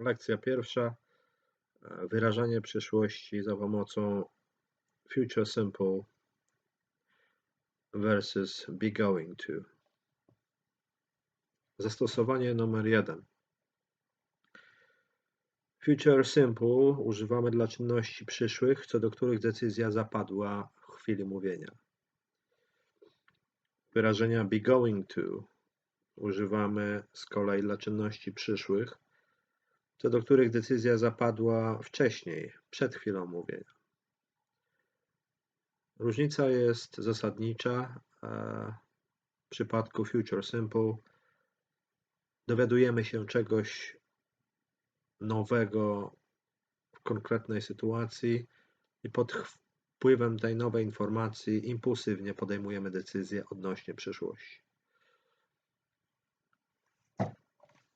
Lekcja pierwsza. e, Wyrażanie przyszłości za pomocą future simple versus be going to. Zastosowanie numer jeden. Future simple używamy dla czynności przyszłych, co do których decyzja zapadła w chwili mówienia. Wyrażenia be going to używamy z kolei dla czynności przyszłych, co do których decyzja zapadła wcześniej, przed chwilą mówienia. Różnica jest zasadnicza. e, W przypadku future simple dowiadujemy się czegoś nowego w konkretnej sytuacji i pod wpływem tej nowej informacji impulsywnie podejmujemy decyzję odnośnie przyszłości.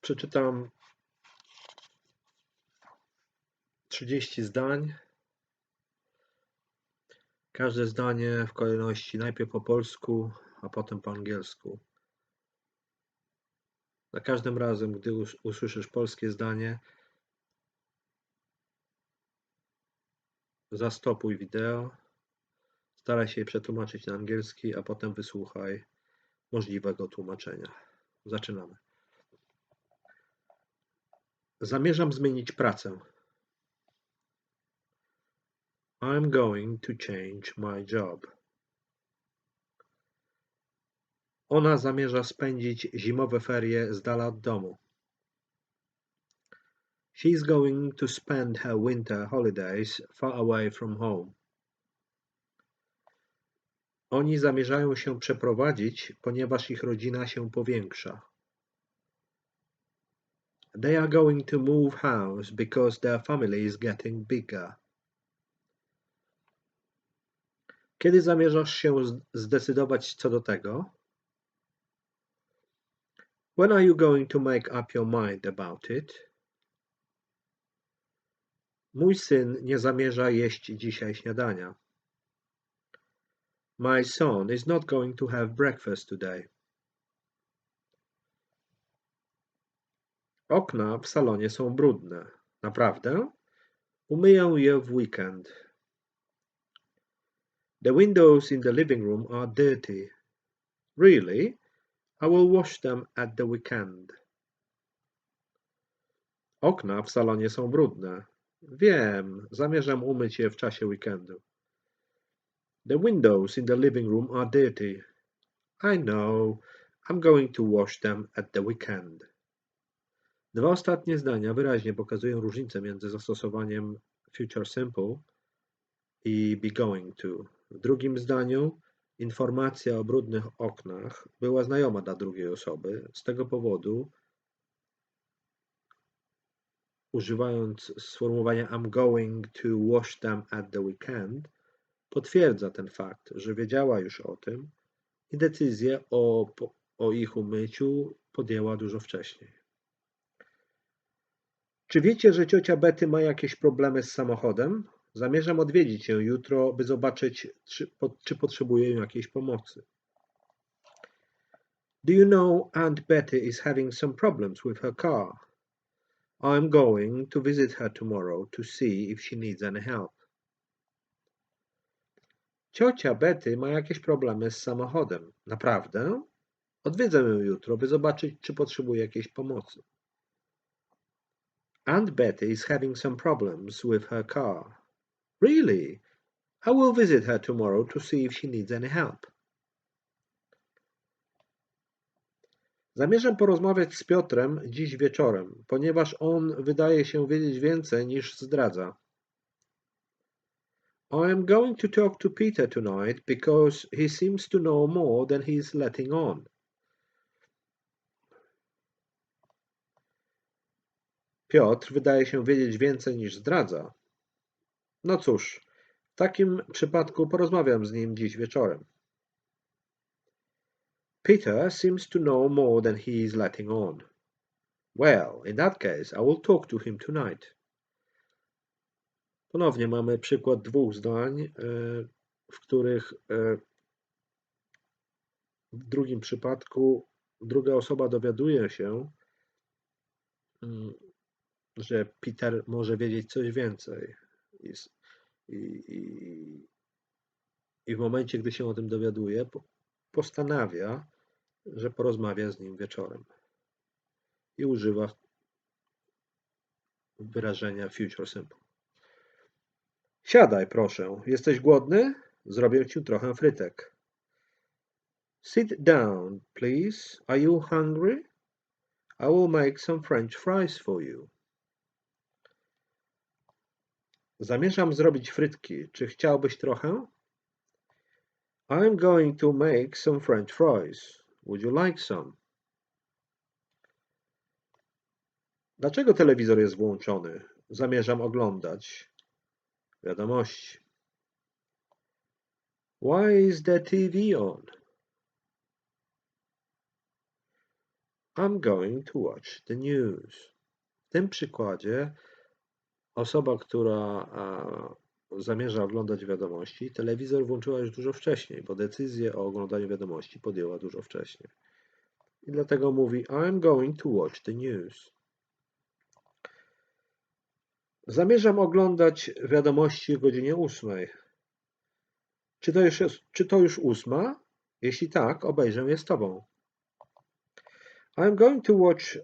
Przeczytam 30 zdań. Każde zdanie w kolejności najpierw po polsku, a potem po angielsku. Za każdym razem, gdy us- usłyszysz polskie zdanie, zastopuj wideo, staraj się je przetłumaczyć na angielski, a potem wysłuchaj możliwego tłumaczenia. Zaczynamy. Zamierzam zmienić pracę. I'm going to change my job. Ona zamierza spędzić zimowe ferie z dala od domu. She's going to spend her winter holidays far away from home. Oni zamierzają się przeprowadzić, ponieważ ich rodzina się powiększa. They are going to move house because their family is getting bigger. Kiedy zamierzasz się zdecydować co do tego? When are you going to make up your mind about it? Mój syn nie zamierza jeść dzisiaj śniadania. My son is not going to have breakfast today. Okna w salonie są brudne. Naprawdę? Umyję je w weekend. The windows in the living room are dirty. Really? I will wash them at the weekend. Okna w salonie są brudne. Wiem, zamierzam umyć je w czasie weekendu. The windows in the living room are dirty. I know. I'm going to wash them at the weekend. Dwa ostatnie zdania wyraźnie pokazują różnicę między zastosowaniem future simple i be going to. W drugim zdaniu informacja o brudnych oknach była znajoma dla drugiej osoby. Z tego powodu, używając sformułowania I'm going to wash them at the weekend, potwierdza ten fakt, że wiedziała już o tym i decyzję o, o ich umyciu podjęła dużo wcześniej. Czy wiecie, że ciocia Betty ma jakieś problemy z samochodem? Zamierzam odwiedzić ją jutro, by zobaczyć, czy, po- czy potrzebuje jakiejś pomocy. Do you know Aunt Betty is having some problems with her car? I'm going to visit her tomorrow to see if she needs any help. Ciocia Betty ma jakieś problemy z samochodem. Naprawdę? Odwiedzę ją jutro, by zobaczyć, czy potrzebuje jakiejś pomocy. Aunt Betty is having some problems with her car. Really? I will visit her tomorrow to see if she needs any help. Zamierzam porozmawiać z Piotrem dziś wieczorem, ponieważ on wydaje się wiedzieć więcej niż zdradza. I am going to talk to Peter tonight because he seems to know more than he is letting on. Piotr wydaje się wiedzieć więcej niż zdradza. No cóż, w takim przypadku porozmawiam z nim dziś wieczorem. Peter seems to know more than he is letting on. Well, in that case, I will talk to him tonight. Ponownie mamy przykład dwóch zdań, e, w których e, w drugim przypadku druga osoba dowiaduje się, mm, że Peter może wiedzieć coś więcej. I, i, i, w momencie, gdy się o tym dowiaduje, po- postanawia, że porozmawia z nim wieczorem. I używa wyrażenia future simple. Siadaj, proszę. Jesteś głodny? Zrobię ci trochę frytek. Sit down, please. Are you hungry? I will make some French fries for you. Zamierzam zrobić frytki. Czy chciałbyś trochę? I'm going to make some French fries. Would you like some? Dlaczego telewizor jest włączony? Zamierzam oglądać wiadomości. Why is the TV on? I'm going to watch the news. W tym przykładzie osoba, która zamierza oglądać wiadomości, telewizor włączyła już dużo wcześniej, bo decyzję o oglądaniu wiadomości podjęła dużo wcześniej. I dlatego mówi I'm going to watch the news. Zamierzam oglądać wiadomości o godzinie ósmej. Czy to już, jest, czy to już ósma? Jeśli tak, obejrzę je z tobą. I'm going to watch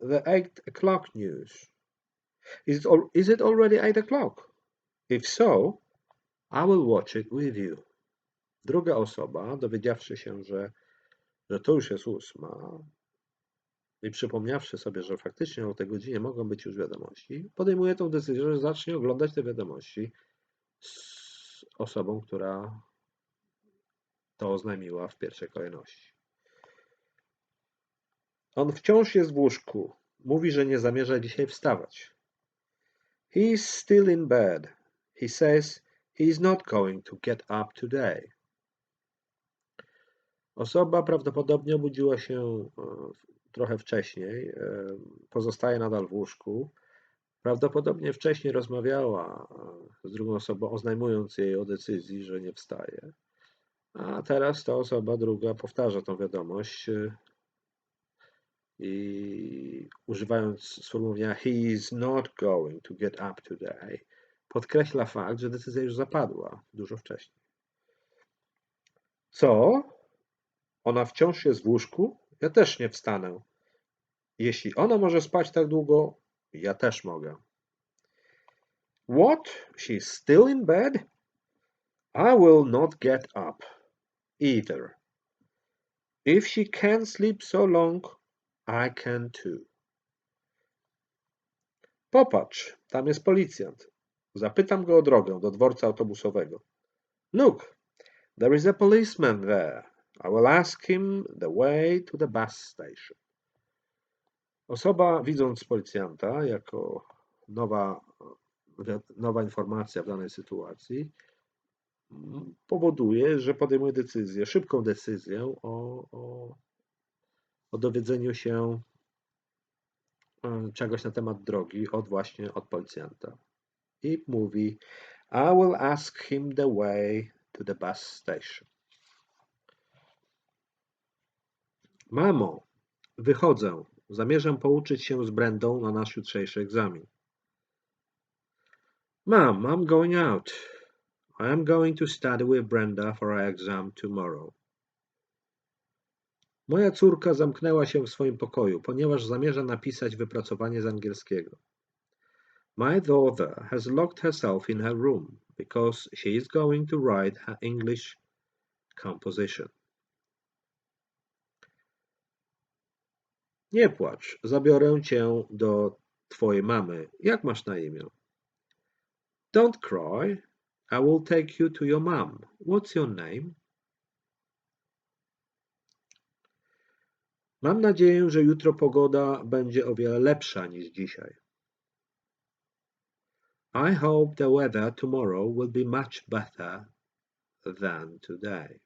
the 8 o'clock news. Is it, is it already 8 o'clock? If so, I will watch it with you. Druga osoba, dowiedziawszy się, że, że to już jest ósma i przypomniawszy sobie, że faktycznie o tej godzinie mogą być już wiadomości, podejmuje tą decyzję, że zacznie oglądać te wiadomości z osobą, która to oznajmiła w pierwszej kolejności. On wciąż jest w łóżku. Mówi, że nie zamierza dzisiaj wstawać. He still in bed. He says he not going to get up today. Osoba prawdopodobnie obudziła się e, trochę wcześniej, e, pozostaje nadal w łóżku. Prawdopodobnie wcześniej rozmawiała e, z drugą osobą, oznajmując jej o decyzji, że nie wstaje. A teraz ta osoba druga powtarza tą wiadomość i używając sformułowania he is not going to get up today, podkreśla fakt, że decyzja już zapadła dużo wcześniej. Co? Ona wciąż jest w łóżku? Ja też nie wstanę. Jeśli ona może spać tak długo, ja też mogę. What? She's still in bed? I will not get up either. If she can sleep so long, I can too. Popatrz, tam jest policjant. Zapytam go o drogę do dworca autobusowego. Look, there is a policeman there. I will ask him the way to the bus station. Osoba, widząc policjanta jako nowa, nowa informacja w danej sytuacji, m, powoduje, że podejmuje decyzję, szybką decyzję o, o, o dowiedzeniu się czegoś na temat drogi od właśnie od policjanta. I mówi: I will ask him the way to the bus station. Mamo, wychodzę. Zamierzam pouczyć się z Brendą na nasz jutrzejszy egzamin. Mom, I'm going out. I am going to study with Brenda for our exam tomorrow. Moja córka zamknęła się w swoim pokoju, ponieważ zamierza napisać wypracowanie z angielskiego. My daughter has locked herself in her room because she is going to write her English composition. Nie płacz, zabiorę cię do twojej mamy. Jak masz na imię? Don't cry. I will take you to your mom. What's your name? Mam nadzieję, że jutro pogoda będzie o wiele lepsza niż dzisiaj. I hope the weather tomorrow will be much better than today.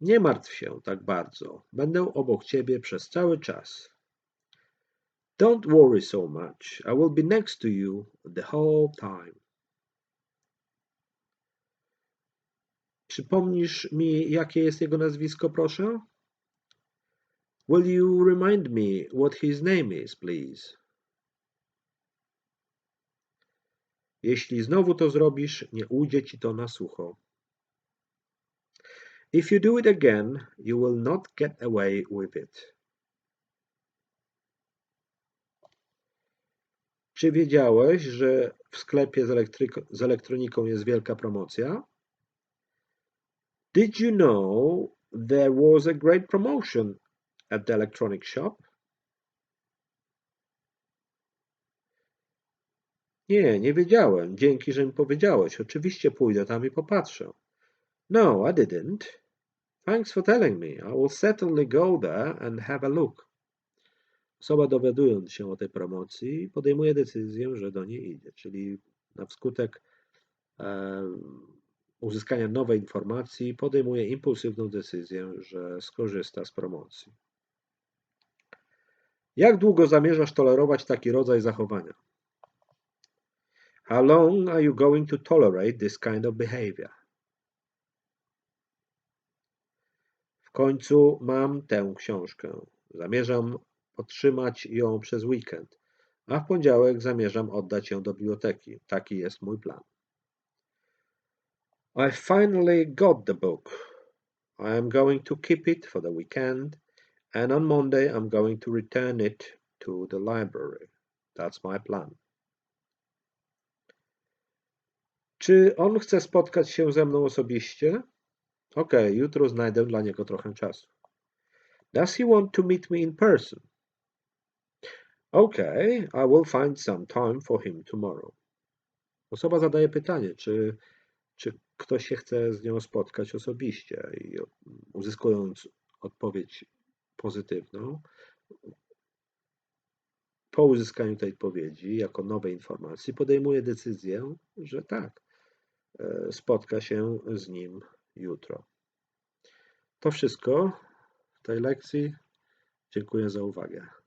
Nie martw się tak bardzo. Będę obok ciebie przez cały czas. Don't worry so much. I will be next to you the whole time. Przypomnisz mi, jakie jest jego nazwisko, proszę? Will you remind me what his name is, please? Jeśli znowu to zrobisz, nie ujdzie ci to na sucho. If you do it again, you will not get away with it. Czy wiedziałeś, że w sklepie z, z elektroniką jest wielka promocja? Did you know there was a great promotion at the electronic shop? Nie, nie wiedziałem. Dzięki, że mi powiedziałeś. Oczywiście pójdę tam i popatrzę. No, I didn't. Thanks for telling me. I will certainly go there and have a look. Osoba dowiadując się o tej promocji podejmuje decyzję, że do niej idzie, czyli na wskutek e, uzyskania nowej informacji podejmuje impulsywną decyzję, że skorzysta z promocji. Jak długo zamierzasz tolerować taki rodzaj zachowania? How long are you going to tolerate this kind of behavior? W końcu mam tę książkę. Zamierzam otrzymać ją przez weekend, a w poniedziałek zamierzam oddać ją do biblioteki. Taki jest mój plan. I finally got the book. I am going to keep it for the weekend, and on Monday I'm going to return it to the library. That's my plan. Czy on chce spotkać się ze mną osobiście? Okej, jutro znajdę dla niego trochę czasu. Does he want to meet me in person? Okay, I will find some time for him tomorrow. Osoba zadaje pytanie, czy, czy ktoś się chce z nią spotkać osobiście i uzyskując odpowiedź pozytywną, po uzyskaniu tej odpowiedzi, jako nowej informacji, podejmuje decyzję, że tak, e, spotka się z nim jutro. To wszystko w tej lekcji. Dziękuję za uwagę.